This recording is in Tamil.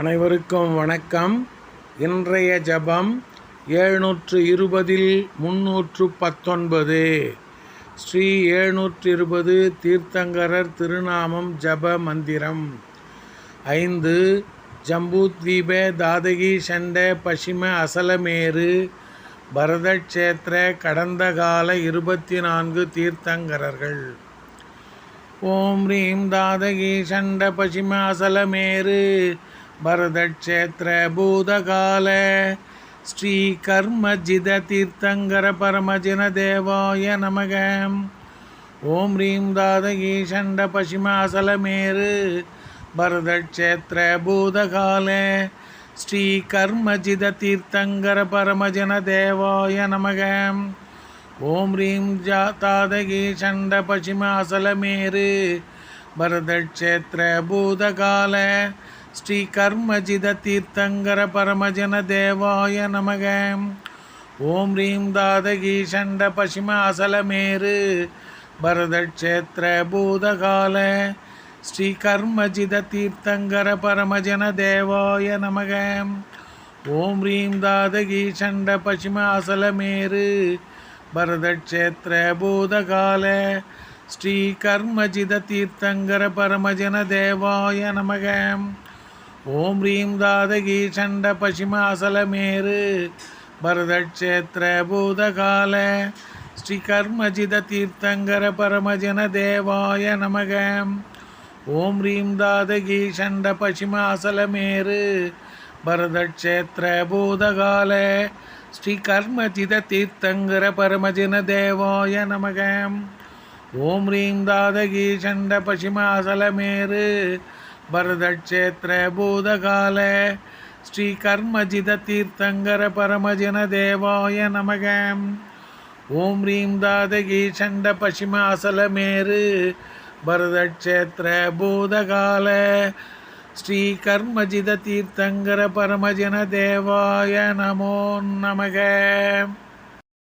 அனைவருக்கும் வணக்கம். இன்றைய ஜபம் ஏழ்நூற்று இருபதில் முன்னூற்று பத்தொன்பது ஸ்ரீ ஏழ்நூற்று இருபது தீர்த்தங்கரர் திருநாமம் ஜப மந்திரம். ஐந்து ஜம்பூத்வீப தாதகி சண்ட பசிம அசலமேரு பரதக்ஷேத்திர கடந்த கால இருபத்தி நான்கு தீர்த்தங்கரர்கள். ஓம் ரீம் தாதகி சண்ட பசிம அசலமேரு பரதக்ஷேத்திர பூதகால ஸ்ரீ கர்மஜித தீர்த்தங்கர பரமஜின தேவாய நமக. ஓம் ரீம் தாதகி சண்ட பசிமாசலமேரு பரதக்ஷேத்திர பூதகால ஸ்ரீ கர்மஜித தீர்த்தங்கர பரமஜன தேவாய நமக. ஓம் ரீம் ஜா தாதகி சண்ட பசிமாசலமேரு பரதக்ஷேத்திர பூதகால ஸ்ரீ கர்மஜித தீர்த்தங்கர பரமஜன தேவாய நமக. ஓம் ரீம் தாதகி ஷண்ட பசிம அசலமேரு பரதக்ஷேத்திர பூதகால ஸ்ரீ கர்மஜித தீர்த்தங்கர பரமஜன தேவாய நமக. ஓம் ரீம் தாதகி ஷண்ட பசிம அசலமேரு பரதக்ஷேத்திர பூதகால ஸ்ரீ கர்மஜித தீர்த்தங்கர பரமஜன தேவாய நமகம் ஓம் ரீம் தாதகி சண்ட பசிம அசலமேரு பரதக்ஷேத்திர பூதகால ஸ்ரீ கர்மஜித தீர்த்தங்கர பரமஜன தேவாய நமக. ஓம் ரீம் தாதகி சண்ட பசிம அசலமேரு பரதக்ஷேத்திர பூதகால ஸ்ரீ கர்மஜித தீர்த்தங்கர பரமஜன தேவாய நமக. ஓம் ரீம் தாதகி ஷண்ட பசிம அசலமேரு பரதக்ஷேத்திர பூதகால ஸ்ரீ கர்மஜித தீர்த்தங்கர பரமஜன தேவாய நமக. ஓம் ரீம் தாதகி சண்ட பசிம அசலமேரு பரதக்ஷேத்திர பூதகால ஸ்ரீ கர்மஜித தீர்த்தங்கர பரமஜன தேவாய நமோ நமக.